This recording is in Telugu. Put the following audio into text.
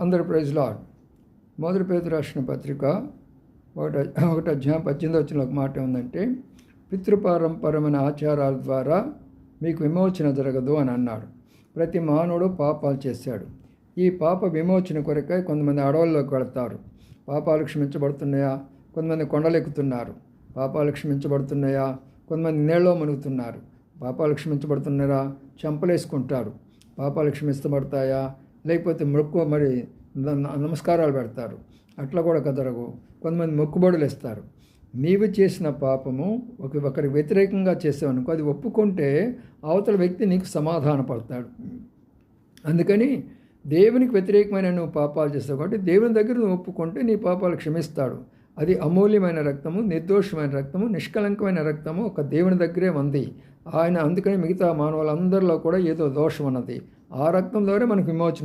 అందరి ప్రైజ్ లాడ్ మొదటి పేద రాసిన పత్రిక ఒకటి ఒకటి అధ్యాయం పద్దెనిమిది వచ్చిన ఒక మాట ఉందంటే పితృపారంపరమైన ఆచారాల ద్వారా మీకు విమోచన జరగదు అని అన్నాడు. ప్రతి మానవుడు పాపాలు చేశాడు. ఈ పాప విమోచన కొరకై కొంతమంది అడవుల్లోకి వెళతారు. పాపాలు క్షమించబడుతున్నాయా? కొంతమంది కొండలు ఎక్కుతున్నారు. పాపాలు క్షమించబడుతున్నాయా? కొంతమంది నీళ్ళలో మునుగుతున్నారు. పాపాలు క్షమించబడుతున్నారా? చెంపలేసుకుంటారు. పాపాలు క్షమించబడతాయా? లేకపోతే మొక్కు మరి న- నమస్కారాలు పెడతారు. అట్లా కూడా కదరగు. కొంతమంది మొక్కుబడులు ఇస్తారు నీవు చేసిన పాపము ఒక ఒకరికి వ్యతిరేకంగా చేసావనుకో అది ఒప్పుకుంటే అవతల వ్యక్తి నీకు సమాధాన పడతాడు అందుకని దేవునికి వ్యతిరేకమైన నువ్వు పాపాలు చేస్తావు కాబట్టి దేవుని దగ్గర నువ్వు ఒప్పుకుంటే నీ పాపాలు క్షమిస్తాడు. అది అమూల్యమైన రక్తము నిర్దోషమైన రక్తము నిష్కలంకమైన రక్తము ఒక దేవుని దగ్గరే ఉంది. ఆయన అందుకని మిగతా మానవులందరిలో కూడా ఏదో దోషం ఉన్నది. ఆ రక్తం ద్వారా మనకు విమోచన